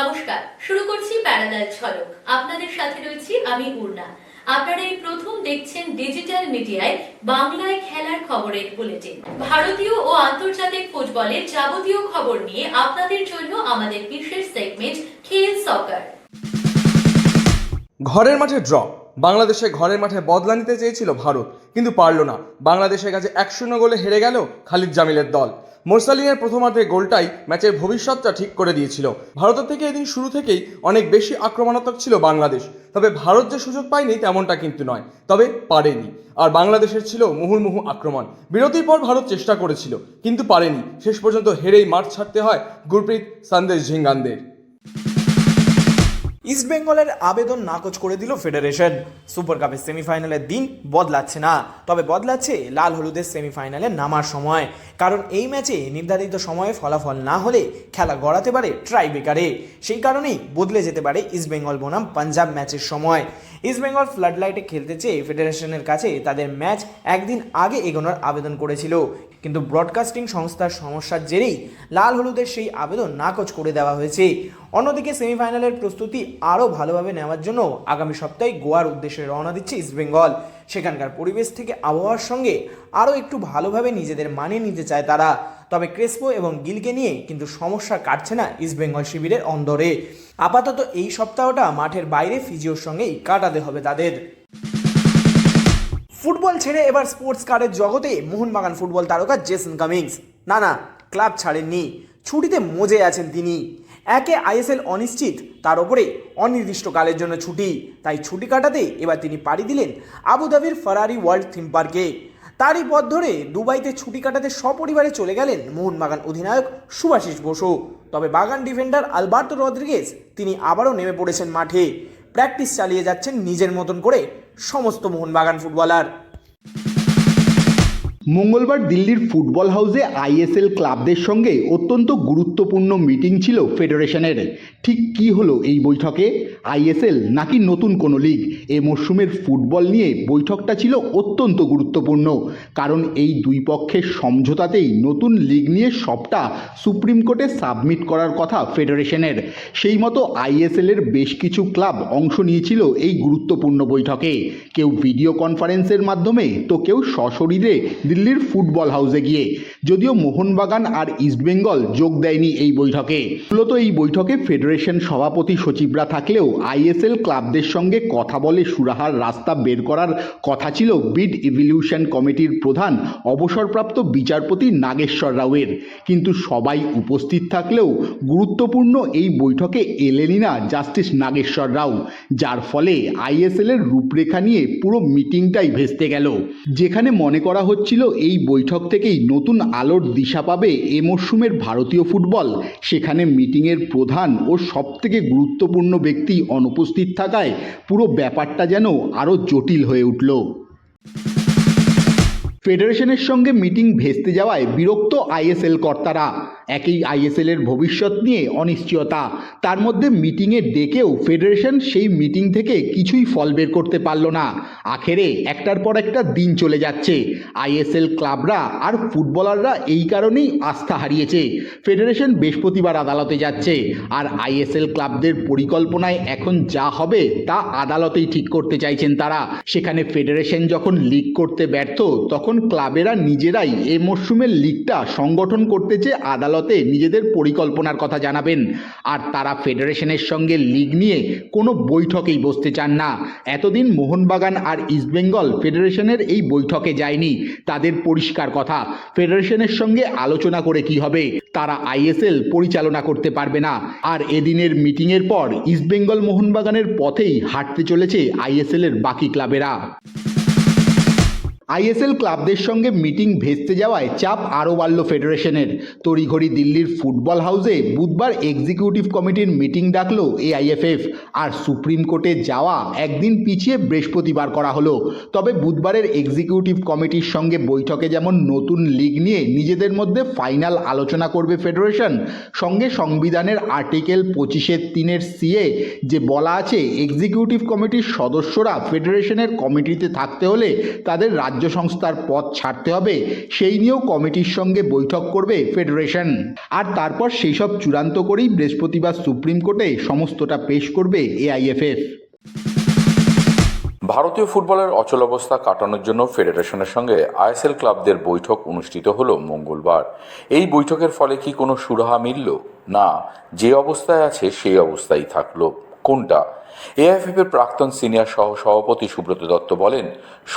নমস্কার, শুরু করছি প্যারালাল ঝলক আপনাদের সাথে রয়েছি আমি পূর্ণা আপনারা এই প্রথম দেখছেন ডিজিটাল মিডিয়ায় বাংলায় খেলার খবরের বুলেটিন। ভারতীয় ও আন্তর্জাতিক ফুটবলের যাবতীয় খবর নিয়ে আপনাদের জন্য আমাদের বিশেষ সেগমেন্ট খেল সকার ঘরের মাঠে ড্র বাংলাদেশে ঘরের মাঠে বদলা নিতে চেয়েছিল ভারত, কিন্তু পারল না। বাংলাদেশের কাছে এক শূন্য গোলে হেরে গেল খালিদ জামিলের দল। মোরসালিনের প্রথমার্ধের গোলটাই ম্যাচের ভবিষ্যৎটা ঠিক করে দিয়েছিল। ভারতের থেকে এদিন শুরু থেকেই অনেক বেশি আক্রমণাত্মক ছিল বাংলাদেশ। তবে ভারত যে সুযোগ পায়নি তেমনটা কিন্তু নয়। তবে পারেনি। আর বাংলাদেশের ছিল মুহুর্মুহু আক্রমণ। বিরতির পর ভারত চেষ্টা করেছিল, কিন্তু পারেনি। শেষ পর্যন্ত হেরেই মাঠ ছাড়তে হয় গুরপ্রীত সন্দেশ ঝিঙ্গানদের। ইস্টবেঙ্গলের আবেদন নাকচ করে দিল ফেডারেশন। সুপার কাপের সেমিফাইনালের দিন বদলাচ্ছে না, তবে বদলাচ্ছে লাল হলুদের সেমিফাইনালে নামার সময়। কারণ এই ম্যাচে নির্ধারিত সময়ে ফলাফল না হলে খেলা গড়াতে পারে ট্রাইবেকারে সেই কারণেই বদলে যেতে পারে ইস্টবেঙ্গল বনাম পাঞ্জাব ম্যাচের সময়। ইস্টবেঙ্গল ফ্লাডলাইটে খেলতে চেয়ে ফেডারেশনের কাছে তাদের ম্যাচ একদিন আগে এগোনোর আবেদন করেছিল। কিন্তু ব্রডকাস্টিং সংস্থার সমস্যার জেরেই লাল হলুদের সেই আবেদন নাকচ করে দেওয়া হয়েছে। অন্যদিকে সেমিফাইনালের প্রস্তুতি আরও ভালোভাবে নেওয়ার জন্য আগামী সপ্তাহে গোয়ার উদ্দেশ্যে রওনা দিচ্ছে ইস্টবেঙ্গল সেখানকার পরিবেশ থেকে আবহাওয়ার সঙ্গে আরও একটু ভালোভাবে নিজেদের মানিয়ে নিতে চায় তারা। তবে ক্রেসপো এবং গিলকে নিয়ে কিন্তু সমস্যা কাটছে না ইস্টবেঙ্গল শিবিরের অন্দরে। আপাতত এই সপ্তাহটা মাঠের বাইরে ফিজিওর সঙ্গেই কাটাতে হবে তাদের। ফুটবল ছেড়ে এবার স্পোর্টস কারের জগতে মোহনবাগান ফুটবল তারকা জেসন কামিংস। না না, ক্লাব ছাড়েননি। ছুটিতে মজে আছেন তিনি। একে আইএসএল অনিশ্চিত, তার ওপরে অনির্দিষ্টকালের জন্য ছুটি। তাই ছুটি কাটাতে এবার তিনি পাড়ি দিলেন আবুধাবির ফারারি ওয়ার্ল্ড থিম পার্কে। তারই পথ ধরে দুবাইতে ছুটি কাটাতে সপরিবারে চলে গেলেন মোহনবাগান অধিনায়ক সুভাষিস বসু। তবে বাগান ডিফেন্ডার আলবার্তো রদ্রিগেজ তিনি আবারও নেমে পড়েছেন মাঠে। প্র্যাকটিস চালিয়ে যাচ্ছেন নিজের মতন করে সমস্ত মোহনবাগান ফুটবলার। মঙ্গলবার দিল্লির ফুটবল হাউসে আইএসএল ক্লাবদের সঙ্গে অত্যন্ত গুরুত্বপূর্ণ মিটিং ছিল ফেডারেশনের। ঠিক কি হলো এই বৈঠকে? আইএসএল নাকি নতুন কোনো লিগ? এ মরশুমের ফুটবল নিয়ে বৈঠকটা ছিল অত্যন্ত গুরুত্বপূর্ণ। কারণ এই দুই পক্ষের সমঝোতাতেই নতুন লিগ নিয়ে সবটা সুপ্রিম কোর্টে সাবমিট করার কথা ফেডারেশনের। সেই মতো আইএসএলের বেশ কিছু ক্লাব অংশ নিয়েছিল এই গুরুত্বপূর্ণ বৈঠকে। কেউ ভিডিও কনফারেন্সের মাধ্যমে, তো কেউ সশরীরে দিল্লির ফুটবল হাউসে গিয়ে। যদিও মোহনবাগান আর ইস্টবেঙ্গল যোগ দেয়নি এই বৈঠকে। মূলত এই বৈঠকে ফেডারেশন সভাপতি সচিবরা থাকলেও আইএসএল ক্লাবদের সঙ্গে কথা বলে সুরাহার রাস্তা বের করার কথা ছিল বিড ইভলিউশন কমিটির প্রধান অবসরপ্রাপ্ত বিচারপতি নাগেশ্বর রাওয়ের। কিন্তু সবাই উপস্থিত থাকলেও গুরুত্বপূর্ণ এই বৈঠকে এলেনই না জাস্টিস নাগেশ্বর রাও, যার ফলে আইএসএল এর রূপরেখা নিয়ে পুরো মিটিংটাই ভেস্তে গেল। যেখানে মনে করা হচ্ছিল এই বৈঠক থেকেই নতুন আলোর দিশা পাবে এ মরশুমের ভারতীয় ফুটবল। সেখানে মিটিংয়ের প্রধান ও সবথেকে গুরুত্বপূর্ণ ব্যক্তি অনুপস্থিত থাকায় পুরো ব্যাপারটা যেন আরও জটিল হয়ে উঠল। ফেডারেশনের সঙ্গে মিটিং ভেস্তে যাওয়ায় বিরক্ত আইএসএল কর্তারা। একই আইএসএল এর ভবিষ্যৎ নিয়ে অনিশ্চয়তা। তার মধ্যে মিটিংয়ে ডেকেও ফেডারেশন সেই মিটিং থেকে কিছুই ফল বের করতে পারল না। আখেরে, একটার পর একটা দিন চলে যাচ্ছে। আইএসএল ক্লাবরা আর ফুটবলাররা এই কারণেই আস্থা হারিয়েছে। ফেডারেশন বৃহস্পতিবার আদালতে যাচ্ছে। আর আইএসএল ক্লাবদের পরিকল্পনায় এখন যা হবে তা আদালতেই ঠিক করতে চাইছেন তারা। সেখানে ফেডারেশন যখন লিগ করতে ব্যর্থ, তখন ক্লাবেরা নিজেরাই এ মরশুমের লিগটা সংগঠন করতে চেয়ে আদালতে নিজেদের পরিকল্পনার কথা জানাবেন। আর তারা ফেডারেশনের সঙ্গে লিগ নিয়ে কোনো বৈঠকেই বসতে চান না। এতদিন মোহনবাগান আর ইস্টবেঙ্গল ফেডারেশনের এই বৈঠকে যায়নি। তাদের পরিষ্কার কথা, ফেডারেশনের সঙ্গে আলোচনা করে কি হবে? তারা আইএসএল পরিচালনা করতে পারবে না। আর এদিনের মিটিংয়ের পর ইস্টবেঙ্গল মোহনবাগানের পথেই হাঁটতে চলেছে আইএসএল এর বাকি ক্লাবেরা। আইএসএল ক্লাবদের সঙ্গে মিটিং ভেস্তে যাওয়ায় চাপ আরও বাড়ল ফেডারেশনের। তড়িঘড়ি দিল্লির ফুটবল হাউসে বুধবার এক্সিকিউটিভ কমিটির মিটিং ডাকলো এআইএফএফ। আর সুপ্রিম কোর্টে যাওয়া একদিন পিছিয়ে বৃহস্পতিবার করা হলো। তবে বুধবারের এক্সিকিউটিভ কমিটির সঙ্গে বৈঠকে যেমন নতুন লিগ নিয়ে নিজেদের মধ্যে ফাইনাল আলোচনা করবে ফেডারেশন, সঙ্গে সংবিধানের আর্টিকেল পঁচিশের তিনের সিএ যে বলা আছে, এক্সিকিউটিভ কমিটির সদস্যরা ফেডারেশনের কমিটিতে থাকতে হলে তাদের রাজ্য রাজ্য সংস্থার পদ ছাড়তে হবে, সেই নিয়েও কমিটির সঙ্গে বৈঠক করবে ফেডারেশন। আর তারপর সেই সব চূড়ান্ত করেই বৃহস্পতিবার সুপ্রিম কোর্টে সমস্তটা পেশ করবে এআইএফএফ। ভারতীয় ফুটবলের অচলাবস্থা কাটানোর জন্য ফেডারেশনের সঙ্গে আইএসএল ক্লাবদের বৈঠক অনুষ্ঠিত হলো মঙ্গলবার। এই বৈঠকের ফলে কি কোনো সুরাহা মিলল? না, যে অবস্থায় আছে সেই অবস্থায় থাকল। কোনটা? এআইএফএফ এর প্রাক্তন সিনিয়র সহ সভাপতি সুব্রত দত্ত বলেন,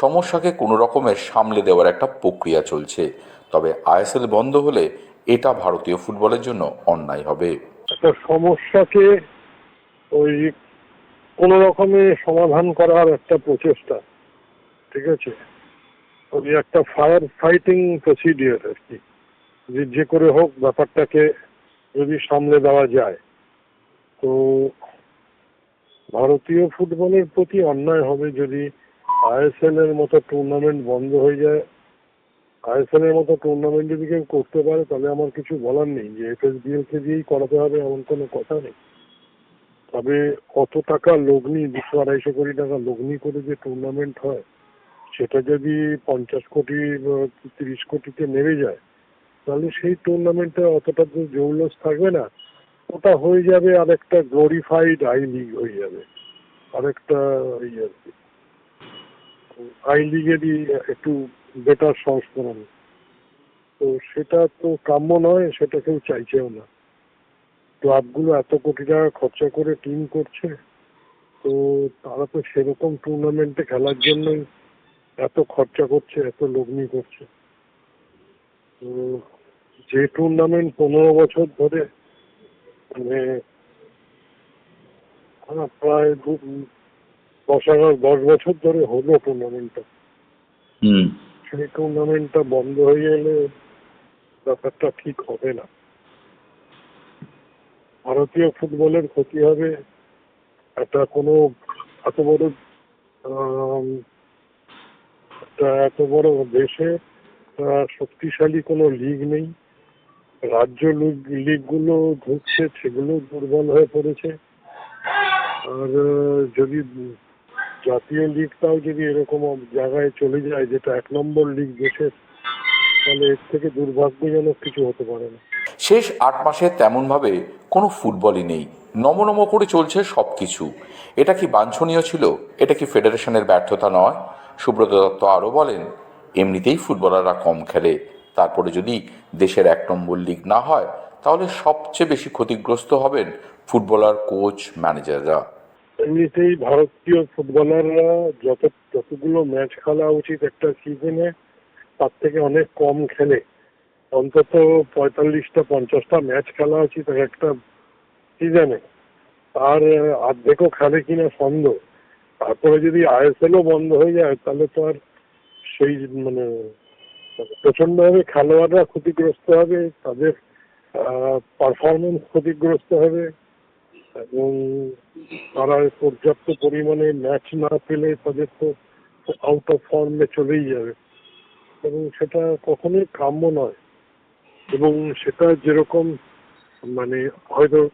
সমস্যাকে কোনো রকমের সামলে দেওয়ার একটা প্রক্রিয়া চলছে। তবে আইএসএল বন্ধ হলে এটা ভারতীয় ফুটবলের জন্য অন্যায় হবে। একটা সমস্যাকে ওই কোনো রকমে সমাধান করার একটা প্রচেষ্টা, ঠিক আছে? ওই একটা ফায়ার ফাইটিং প্রসিডিওর আর কি। যে করে হোক ব্যাপারটাকে যদি সামলে দেওয়া যায়, তো ভারতীয় ফুটবলের প্রতি অন্যায় হবে যদি আইএসএল এর মতো টুর্নামেন্ট বন্ধ হয়ে যায়। আইএসএল এর মতো টুর্নামেন্ট যদি কেউ করতে পারে, তাহলে আমার কিছু বলার নেই। যে এফএসবিএল কে দিয়েই করাতে হবে এমন কোনো কথা নেই। তবে কত টাকা লগ্নি, দুশো আড়াইশো কোটি টাকা লগ্নি করে যে টুর্নামেন্ট হয়, সেটা যদি পঞ্চাশ কোটি তিরিশ কোটিতে নেমে যায়, তাহলে সেই টুর্নামেন্টে অতটা জৌলস থাকবে না। ওটা হয়ে যাবে আরেকটা গ্লোরিফাইড আই লিগ হয়ে যাবে। আরেকটা ইয়ে আর কি। আই লিগেরই একটু বেটার সংস্করণ তো সেটা তো কাম্য নয়, সেটা কেউ চাইছেও না। ক্লাবগুলো এত কোটি টাকা খরচা করে টিম করছে, তো তারা তো সেরকম টুর্নামেন্টে খেলার জন্যই এত খরচা করছে, এত লগ্নি করছে। যে টুর্নামেন্ট পনেরো বছর ধরে মানে হ্যাঁ, প্রায় দশ এগারো দশ বছর ধরে হলো টুর্নামেন্টটা সেই টুর্নামেন্টটা বন্ধ হয়ে গেলে ব্যাপারটা ঠিক হবে না। ভারতীয় ফুটবলের ক্ষতি হবে একটা কোনো এত বড় একটা এত বড় দেশে শক্তিশালী কোনো লিগ নেই। রাজ্য লিগ, লিগগুলো ঢুকছে, সেগুলো দুর্বল হয়ে পড়েছে। আর, যদি জাতীয় লিগটাও যদি এরকম জায়গায় চলে যায়, যেটা এক নম্বর লিগ দেশের, তাহলে এর থেকে দুর্ভাগ্যজনক কিছু হতে পারে না। শেষ আট মাসে তেমনভাবে কোনো ফুটবলই নেই। নমনম করে চলছে সব কিছু এটা কি বাঞ্ছনীয় ছিল? এটা কি ফেডারেশনের ব্যর্থতা নয়? সুব্রত দত্ত আরও বলেন, এমনিতেই ফুটবলাররা কম খেলে। তারপরে যদি দেশের এক নম্বর লিগ না হয়, তাহলে সবচেয়ে বেশি ক্ষতিগ্রস্ত হবেন ফুটবলার, কোচ, ম্যানেজাররা। এমনিতেই ভারতীয় ফুটবলাররা যত যতগুলো ম্যাচ খেলা উচিত একটা সিজনে, তার থেকে অনেক কম খেলে। অন্তত পঁয়তাল্লিশটা, পঞ্চাশটা ম্যাচ খেলা উচিত এক একটা সিজনে। আর অর্ধেকও খেলে কিনা সন্দেহ তারপরে যদি আইএসএলও বন্ধ হয়ে যায়, তাহলে তো আর সেই মানে প্রচন্ডভাবে খেলোয়াড়রা ক্ষতিগ্রস্ত হবে, তাদের পারফরমেন্স ক্ষতিগ্রস্ত হবে এবং তারা পর্যাপ্ত পরিমাণে ম্যাচ না পেলে তাদের তো আউট অফ ফর্মে চলেই যাবে। এবং সেটা কখনোই কাম্য নয়। এবং সেটা যেরকম মানে হয়তো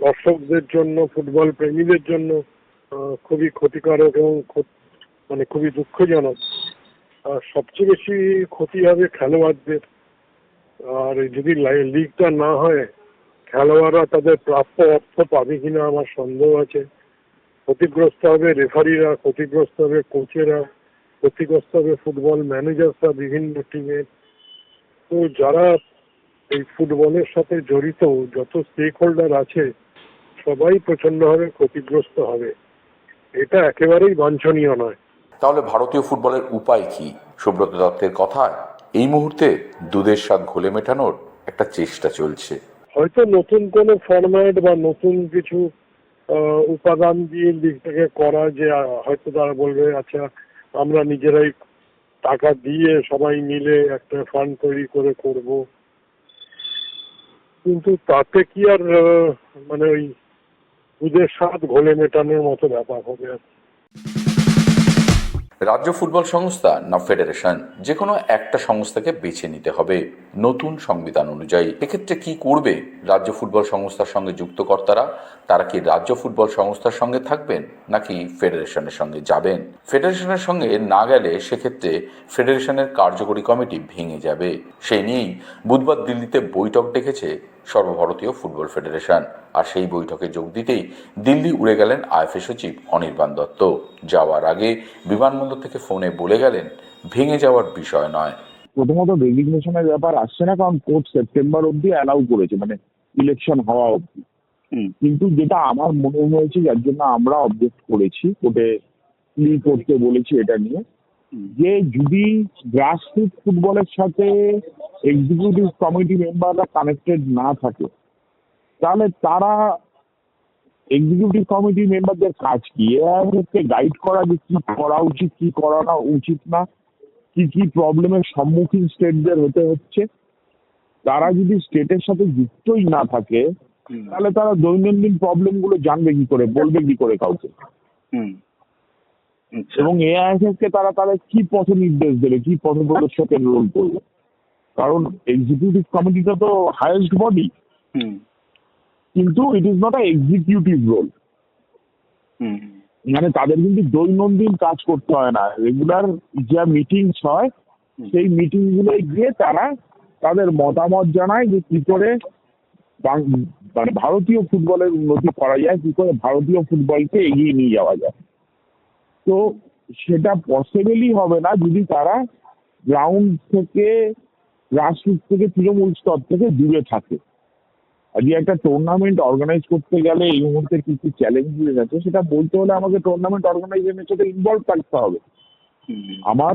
দর্শকদের জন্য, ফুটবল প্রেমীদের জন্য খুবই ক্ষতিকারক এবং মানে খুবই দুঃখজনক। আর সবচেয়ে বেশি ক্ষতি হবে খেলোয়াড়দের। আর যদি লিগটা না হয়, খেলোয়াড়রা তাদের প্রাপ্য অর্থ পাবে কিনা আমার সন্দেহ আছে। ক্ষতিগ্রস্ত হবে রেফারিরা ক্ষতিগ্রস্ত হবে কোচেরা ক্ষতিগ্রস্ত হবে ফুটবল ম্যানেজাররা বিভিন্ন টিমের তো যারা এই ফুটবলের সাথে জড়িত, যত স্টেক হোল্ডার আছে, সবাই প্রচন্ডভাবে ক্ষতিগ্রস্ত হবে। এটা একেবারেই বাঞ্ছনীয় নয়। তাহলে ভারতীয় ফুটবলের উপায় কি? সুব্রত দত্তের কথায় এই মুহূর্তে দুধের স্বাদ ঘোলে মেটানোর একটা চেষ্টা চলছে। হয়তো নতুন কোনো ফরম্যাট বা নতুন কিছু উপাদান দিয়ে দিক থেকে করা যে হয়তো তারা বলবে আচ্ছা আমরা নিজেরাই টাকা দিয়ে সবাই মিলে একটা ফান্ড তৈরি করে করব। কিন্তু তাতে কি আর মানে ওই দুধের স্বাদ ঘোলে মেটানোর মতো ব্যাপার হবে আর কি। রাজ্য ফুটবল সংস্থা না ফেডারেশন? যে কোনো একটা সংস্থাকে বেছে নিতে হবে নতুন সংবিধান অনুযায়ী। এক্ষেত্রে কি করবে রাজ্য ফুটবল সংস্থার সঙ্গে যুক্ত কর্তারা? তারা কি রাজ্য ফুটবল সংস্থার সঙ্গে থাকবেন নাকি ফেডারেশনের সঙ্গে যাবেন? ফেডারেশনের সঙ্গে না গেলে সেক্ষেত্রে ফেডারেশনের কার্যকরী কমিটি ভেঙে যাবে। সেই নিয়েই বুধবার দিল্লিতে বৈঠক ডেকেছে সর্বভারতীয় ফুটবল ফেডারেশন। আর সেই বৈঠকে যোগ দিতেই দিল্লি উড়ে গেলেন আইএফএ সচিব অনির্বাণ দত্ত। যাওয়ার আগে বিমানবন্দর থেকে ফোনে বলে গেলেন ভেঙে যাওয়ার বিষয় নয়। প্রথমত রেজিগনেশনের ব্যাপার আসছে না কারণ কোর্ট সেপ্টেম্বর অবধি অ্যালাউ করেছে মানে ইলেকশন হওয়া অবধি। কিন্তু যেটা আমার মনে হয়েছে যার জন্য আমরা অবজেক্ট করেছি কোর্টে প্লি করতে বলেছি এটা নিয়ে যে যদি গ্রাসরুট ফুটবলের সাথে এক্সিকিউটিভ কমিটি মেম্বাররা কানেক্টেড না থাকে তাহলে তারা এক্সিকিউটিভ কমিটি মেম্বারদের কাজ কি? এআইএফকে গাইড করা যে কি করা উচিত কি করা না উচিত না কি কি প্রবলেমের সম্মুখীন স্টেটদের হতে হচ্ছে। তারা যদি স্টেটের সাথে যুক্তই না থাকে তাহলে তারা দৈনন্দিন প্রবলেমগুলো জানবে কি করে বলবে কি করে কাউকে? এবং এআইএফএস কে তারা তারা কি পথ নির্দেশ দেবে কি পথ প্রদর্শকের রোল করবে? কারণ এক্সিকিউটিভ কমিটিটা তো হায়েস্ট বডি কিন্তু it is not a executive role মানে তাদের কিন্তু দৈনন্দিন কাজ করতে হয় না। রেগুলার যা মিটিংস হয় সেই মিটিং গুলোয় গিয়ে তারা তাদের মতামত জানায় যে কি করে মানে ভারতীয় ফুটবলের উন্নতি করা যায় কি করে ভারতীয় ফুটবলকে এগিয়ে নিয়ে যাওয়া যায়। তো সেটা পসিবলই হবে না যদি তারা গ্রাউন্ড থেকে গ্রাসরুট থেকে তৃণমূল স্তর থেকে দূরে থাকে। আজকে একটা টুর্নামেন্ট অর্গানাইজ করতে গেলে এই মুহূর্তে কি কি চ্যালেঞ্জেস আছে সেটা বলতে হলে আমাকে টুর্নামেন্ট অর্গানাইজেশনের সাথে ইনভলভ থাকতে হবে। আমার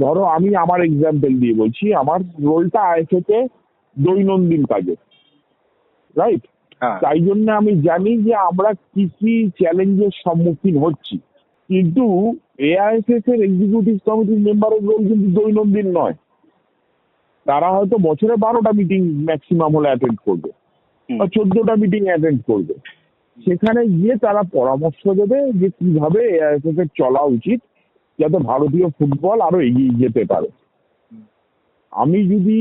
ধরো আমি আমার এক্সাম্পল দিয়ে বলছি আমার রোলটা আইএফএতে দৈনন্দিন কাজে রাইট তাই জন্য আমি জানি যে আমরা কি কি চ্যালেঞ্জের সম্মুখীন হচ্ছি। কিন্তু এআইএসএস এর এক্সিকিউটিভ কমিটির মেম্বারের রোল কিন্তু দৈনন্দিন নয়। তারা হয়তো বছরে বারোটা মিটিং ম্যাক্সিমাম হলে অ্যাটেন্ড করবে বা চোদ্দটা মিটিং অ্যাটেন্ড করবে। সেখানে গিয়ে তারা পরামর্শ দেবে যে কীভাবে এআইএসএস এর চলা উচিত যাতে ভারতীয় ফুটবল আরও এগিয়ে যেতে পারে। আমি যদি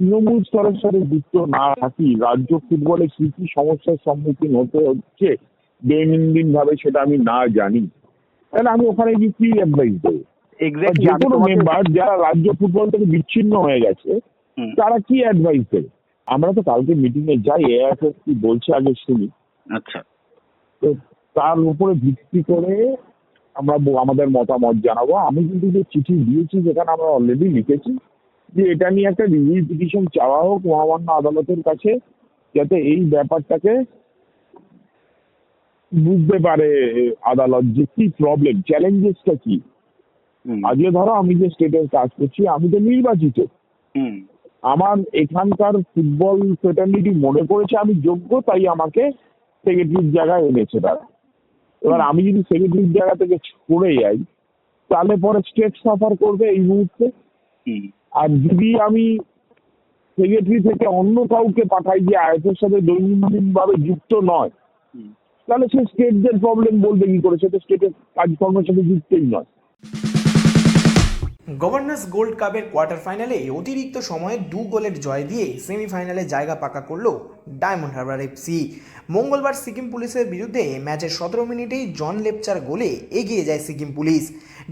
তৃণমূল স্তরের সাথে যুক্ত না থাকি রাজ্য ফুটবলে কি কি সমস্যার সম্মুখীন হতে হচ্ছে দৈনন্দিন ভাবে সেটা আমি না জানি। তাহলে আমি ওখানে গিয়ে কি অ্যাডভাইস দেবো। যে কোনো মেম্বার যারা রাজ্য ফুটবল থেকে বিচ্ছিন্ন হয়ে গেছে তারা কি অ্যাডভাইস দেবে? আমরা তো কালকে মিটিং এ যাই এআইএফএস কি বলছে আগে শুনি। আচ্ছা। তো তার উপরে ভিত্তি করে আমরা আমাদের মতামত জানাব। আমি কিন্তু যে চিঠি দিয়েছি সেখানে আমরা অলরেডি লিখেছি যে এটা নিয়ে একটা রিভিউ পিটিশন চাওয়া হোক মহামান্য আদালতের কাছে যাতে এই ব্যাপারটাকে বুঝতে পারে আদালত যে কি প্রবলেম চ্যালেঞ্জেসটা কি? আজকে ধরো আমি যে স্টেটের কাজ করছি আমি তো নির্বাচিত। আমার এখানকার ফুটবল ফেটার্নিটি মনে করেছে আমি যোগ্য তাই আমাকে সেক্রেটারির জায়গায় এনেছে তারা। এবার আমি যদি সেক্রেটারির জায়গা থেকে সরে যাই তাহলে পরে স্টেট সাফার করবে এই মুহূর্তে। আর যদি আমি সেক্রেটারি থেকে অন্য কাউকে পাঠাই যে আয়তের সাথে দৈনন্দিন ভাবে যুক্ত নয়। তাহলে সে স্টেটদের প্রবলেম বলবে কি করে? সেটা স্টেটের কাজকর্মের সাথে যুক্তই নয়। গভর্নর্স গোল্ড কাপের কোয়ার্টার ফাইনালে অতিরিক্ত সময়ে দু গোলের জয় দিয়ে সেমিফাইনালে জায়গা পাকা করল ডায়মন্ড হারবার এফসি মঙ্গলবার সিকিম পুলিশের বিরুদ্ধে ম্যাচের সতেরো মিনিটেই জন লেপচার গোলে এগিয়ে যায় সিকিম পুলিশ।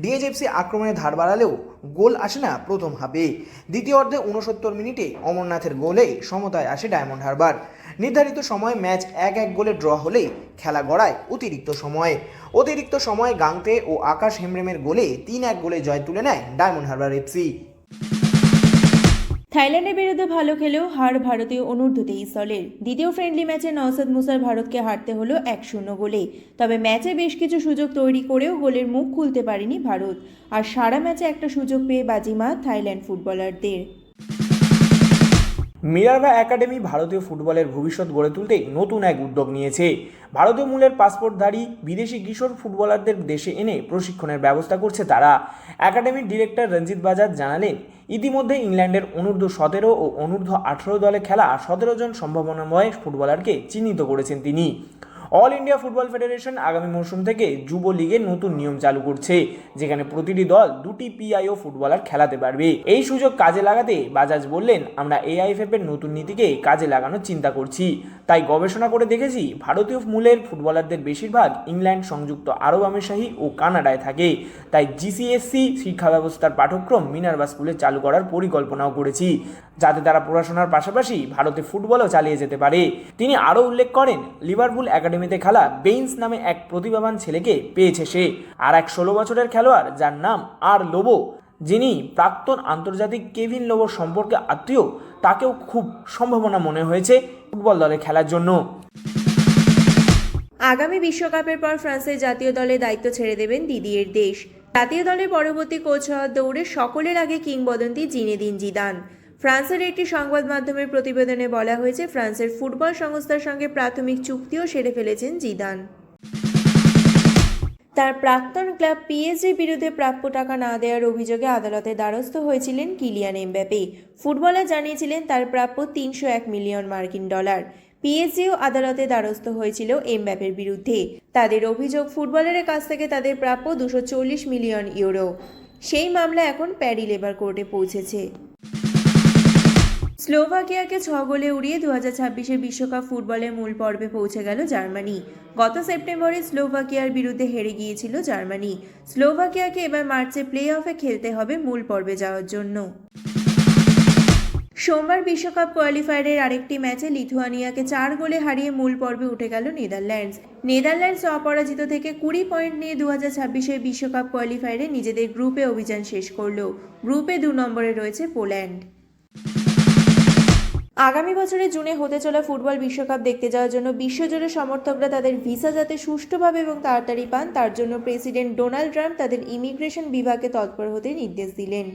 ডিএজএফসি আক্রমণে ধার বাড়ালেও গোল আসে না প্রথম হাফে। দ্বিতীয় অর্ধে উনসত্তর মিনিটে অমরনাথের গোলে সমতায় আসে ডায়মন্ড হারবার নির্ধারিত সময়ে ম্যাচ এক এক গোলে ড্র হলেই খেলা গড়ায় অতিরিক্ত সময়ে। অতিরিক্ত সময়ে গাংতে ও আকাশ হেমব্রেমের গোলে তিন এক গোলে জয় তুলে নেয় ডায়মন্ড হারবার এফসি থাইল্যান্ডের বিরুদ্ধে ভালো খেলেও হার ভারতীয় অনূর্ধ্ব তেইশ দলের দ্বিতীয় ফ্রেন্ডলি ম্যাচে নওসাদ মুসার ভারতকে হারতে হলো এক শূন্য গোলে। তবে ম্যাচে বেশ কিছু সুযোগ তৈরি করেও গোলের মুখ খুলতে পারেনি ভারত। আর সারা ম্যাচে একটা সুযোগ পেয়ে বাজিমা থাইল্যান্ড ফুটবলারদের মিরারভা একাডেমি ভারতীয় ফুটবলের ভবিষ্যৎ গড়ে তুলতে নতুন এক উদ্যোগ নিয়েছে। ভারতীয় মূলের পাসপোর্টধারী বিদেশি কিশোর ফুটবলারদের দেশে এনে প্রশিক্ষণের ব্যবস্থা করছে তারা। একাডেমির ডিরেক্টর রঞ্জিত বাজাজ জানালেন, ইতিমধ্যে ইংল্যান্ডের অনূর্ধ্ব সতেরো ও অনূর্ধ্ব আঠেরো দলে খেলা সতেরো জন সম্ভাবনাময় ফুটবলারকে চিহ্নিত করেছেন তিনি। অল ইন্ডিয়া ফুটবল ফেডারেশন আগামী মৌসুম থেকে যুব লিগের নতুন নিয়ম চালু করছে, যেখানে প্রতিটি দল দুটি পিআইও ফুটবলার খেলাতে পারবে। এই সুযোগ কাজে লাগাতে বাজাজ বললেন, আমরা এআইএফএফ এর নতুন নীতিকে কাজে লাগানোর চিন্তা করছি। তাই গবেষণা করে দেখেছি, ভারতীয় মূলের ফুটবলারদের বেশিরভাগ ইংল্যান্ড সংযুক্ত আরব আমিরশাহী ও কানাডায় থাকে। তাই জিসিএসসি শিক্ষা ব্যবস্থার পাঠ্যক্রম মিনারবা স্কুলে চালু করার পরিকল্পনাও করেছি, যাতে তারা পড়াশোনার পাশাপাশি ভারতে ফুটবলও চালিয়ে যেতে পারে। তিনি আরও উল্লেখ করেন, লিভারপুল একাডেমিতে খেলা বেইন্স নামে এক প্রতিভাবান ছেলেকে পেয়েছে সে। আর এক ষোলো বছরের খেলোয়াড় যার নাম আর লোবো, যিনি প্রাক্তন আন্তর্জাতিক কেভিন লোবোর সম্পর্কে আত্মীয়, তাকেও খুব সম্ভাবনা মনে হয়েছে ফুটবল দলে খেলার জন্য। আগামী বিশ্বকাপের পর ফ্রান্সের জাতীয় দলে দায়িত্ব ছেড়ে দেবেন দিদিয়ের দেশ। জাতীয় দলের পরবর্তী কোচ হওয়ার দৌড়ে সকলের আগে কিংবদন্তি জিনেদিন জিদান। ফ্রান্সের একটি সংবাদ মাধ্যমের প্রতিবেদনে বলা হয়েছে, ফ্রান্সের ফুটবল সংস্থার সঙ্গে প্রাথমিক চুক্তিও সেরে ফেলেছেন জিদান। তার প্রাক্তন ক্লাব পিএসজির বিরুদ্ধে প্রাপ্য টাকা না দেওয়ার অভিযোগে আদালতে দ্বারস্থ হয়েছিলেন কিলিয়ান এমবাপে ফুটবলার জানিয়েছিলেন, তার প্রাপ্য তিনশো এক মিলিয়ন মার্কিন ডলার। পিএসজিও আদালতে দ্বারস্থ হয়েছিল এমবাপের বিরুদ্ধে। তাদের অভিযোগ ফুটবলারের কাছ থেকে তাদের প্রাপ্য দুশো চল্লিশ মিলিয়ন ইউরো। সেই মামলা এখন প্যারি লেবার কোর্টে পৌঁছেছে। স্লোভাকিয়াকে ছ গোলে উড়িয়ে দু হাজার ছাব্বিশের বিশ্বকাপ ফুটবলের মূল পর্বে পৌঁছে গেল জার্মানি। গত সেপ্টেম্বরে স্লোভাকিয়ার বিরুদ্ধে হেরে গিয়েছিল জার্মানি। স্লোভাকিয়াকে এবার মার্চে প্লে অফে খেলতে হবে মূল পর্বে যাওয়ার জন্য। সোমবার বিশ্বকাপ কোয়ালিফায়ারের আরেকটি ম্যাচে লিথুয়ানিয়াকে চার গোলে হারিয়ে মূল পর্বে উঠে গেল নেদারল্যান্ডস। নেদারল্যান্ডস অপরাজিত থেকে কুড়ি পয়েন্ট নিয়ে দু হাজার ছাব্বিশের বিশ্বকাপ কোয়ালিফায়ারে নিজেদের গ্রুপে অভিযান শেষ করল। গ্রুপে দু নম্বরে রয়েছে পোল্যান্ড। আগামী বছরে জুনে হতে চলা ফুটবল বিশ্বকাপ দেখতে যাওয়ার জন্য বিশ্বজুড়ে সমর্থকরা তাদের ভিসা যাতে সুষ্ঠুভাবে এবং তাড়াতাড়ি পান, তার জন্য প্রেসিডেন্ট ডোনাল্ড ট্রাম্প তাদের ইমিগ্রেশন বিভাগে তৎপর হতে নির্দেশ দিলেন।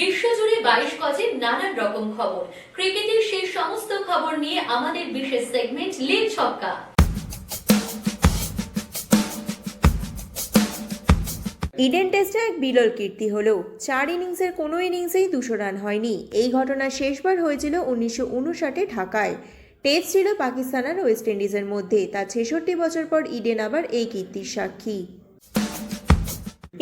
বিশ্বজুড়ে বাইশ গজের নানান রকম খবর। ক্রিকেটের সেই সমস্ত খবর নিয়ে আমাদের বিশেষ সেগমেন্ট লিগ ছক্কা। ইডেন টেস্টে এক বিরল কীর্তি হলো চার ইনিংসের কোনো ইনিংসেই দুশো রান হয়নি। এই ঘটনা শেষবার হয়েছিল উনিশশো উনষাটে ঢাকায়। টেস্ট ছিল পাকিস্তান আর ওয়েস্ট ইন্ডিজের মধ্যে। তার ছেষট্টি বছর পর ইডেন আবার এই কীর্তির সাক্ষী।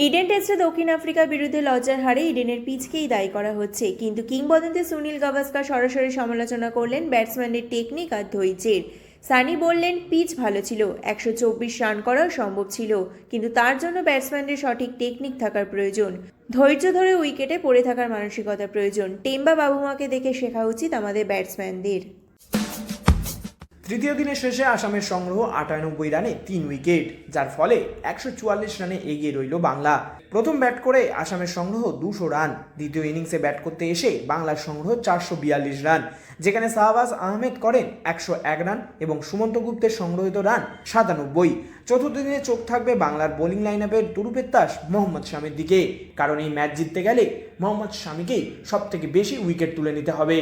ইডেন টেস্টে দক্ষিণ আফ্রিকার বিরুদ্ধে লজ্জার হারে ইডেনের পিচকেই দায়ী করা হচ্ছে। কিন্তু কিংবদন্তি সুনীল গাভাস্কার সরাসরি সমালোচনা করলেন ব্যাটসম্যানের টেকনিক আর ধৈর্যের। সানি বললেন, পিচ ভালো ছিল, একশো চব্বিশ রান করাও সম্ভব ছিল, কিন্তু তার জন্য ব্যাটসম্যানদের সঠিক টেকনিক থাকার প্রয়োজন, ধৈর্য ধরে উইকেটে পড়ে থাকার মানসিকতা প্রয়োজন। টেম্বা বাবুমাকে দেখে শেখা উচিত আমাদের ব্যাটসম্যানদের। তৃতীয় দিনের শেষে আসামের সংগ্রহ আটানব্বই রানে তিন উইকেট, যার ফলে একশো চুয়াল্লিশ রানে এগিয়ে রইল বাংলা। প্রথম ব্যাট করে আসামের সংগ্রহ দুশো রান। দ্বিতীয় ইনিংসে ব্যাট করতে এসে বাংলার সংগ্রহ চারশো বিয়াল্লিশ রান, যেখানে শাহবাজ আহমেদ করেন একশো এক রান এবং সুমন্ত গুপ্তের সংগ্রহিত রান সাতানব্বই। চতুর্থ দিনে চোখ থাকবে বাংলার বোলিং লাইন আপের তুরুপেত্তাস মোহাম্মদ শামির দিকে। কারণ এই ম্যাচ জিততে গেলে মোহাম্মদ সব থেকে বেশি উইকেট তুলে নিতে হবে।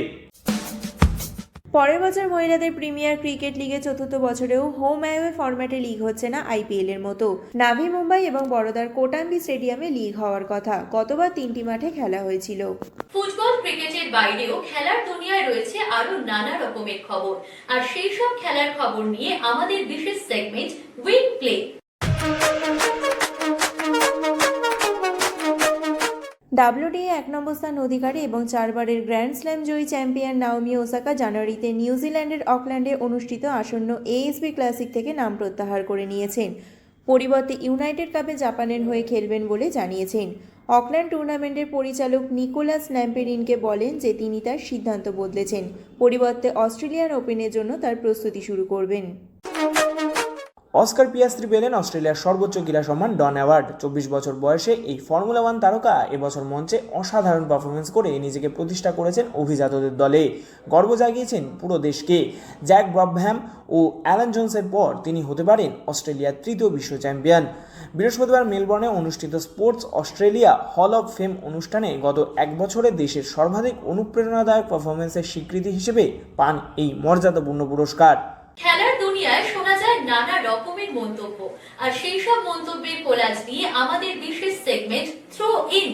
পরের বছর মহিলাদের প্রিমিয়ার ক্রিকেট লিগে চতুর্থ বছরেও হোম অ্যাওয়ে ফরম্যাটে লিগ হচ্ছে না আইপিএল এর মতো। নাভি মুম্বাই এবং বড়োদার কোটাম্বি স্টেডিয়ামে লিগ হওয়ার কথা গতবার তিনটি মাঠে খেলা হয়েছিল। ফুটবল ক্রিকেটের বাইরেও খেলার দুনিয়ায় রয়েছে আরও নানা রকমের খবর। আর সেই সব খেলার খবর নিয়ে আমাদের বিশেষ সেগমেন্ট উইন প্লে ডাব্লিউডিএ এক নম্বর স্থান অধিকারী এবং চারবারের গ্র্যান্ড স্ল্যাম জয়ী চ্যাম্পিয়ন নাওমি ওসাকা জানুয়ারিতে নিউজিল্যান্ডের অকল্যান্ডে অনুষ্ঠিত আসন্ন এএসবি ক্লাসিক থেকে নাম প্রত্যাহার করে নিয়েছেন। পরিবর্তে ইউনাইটেড কাপে জাপানের হয়ে খেলবেন বলে জানিয়েছেন। অকল্যান্ড টুর্নামেন্টের পরিচালক নিকোলাস ল্যাম্পেরিনকে বলেন যে তিনি তার সিদ্ধান্ত বদলেছেন। পরিবর্তে অস্ট্রেলিয়ান ওপেনের জন্য তার প্রস্তুতি শুরু করবেন। অস্কার পিয়াস্ত্রি পেলেন অস্ট্রেলিয়ার সর্বোচ্চ ক্রীড়া সম্মান ডন অ্যাওয়ার্ড। চব্বিশ বছর বয়সে এই ফর্মুলা ওয়ান তারকা এবছর মঞ্চে অসাধারণ পারফরমেন্স করে নিজেকে প্রতিষ্ঠা করেছেন অভিজাতদের দলে। গর্ব জাগিয়েছেন পুরো দেশকে। জ্যাক ব্রবহ্যাম ও অ্যালান জোন্সের পর তিনি হতে পারেন অস্ট্রেলিয়ার তৃতীয় বিশ্ব চ্যাম্পিয়ন। বৃহস্পতিবার মেলবোর্নে অনুষ্ঠিত Sports Australia hall of fame অনুষ্ঠানে গত এক বছরে দেশের সর্বাধিক অনুপ্রেরণাদায়ক পারফরমেন্সের স্বীকৃতি হিসেবে পান এই মর্যাদাপূর্ণ পুরস্কার। খেলার দুনিয়ায় শোনা যায় নানা রকমের মন্তব্য। আর সেই সব মন্তব্যের কোলাজ নিয়ে আমাদের বিশেষ segment throw in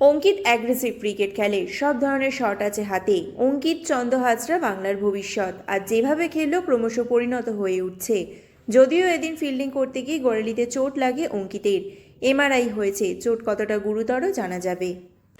Ankit aggressive cricket খেলে, সব ধরনের শট আছে হাতে। অঙ্কিত চন্দ হাজরা বাংলার ভবিষ্যৎ। আর যেভাবে খেললো, ক্রমশ পরিণত হয়ে উঠছে। যদিও এদিন ফিল্ডিং করতে গিয়ে গোড়ালিতে চোট লাগে অঙ্কিতের। এমআরআই হয়েছে, চোট কতটা গুরুতর জানা যাবে।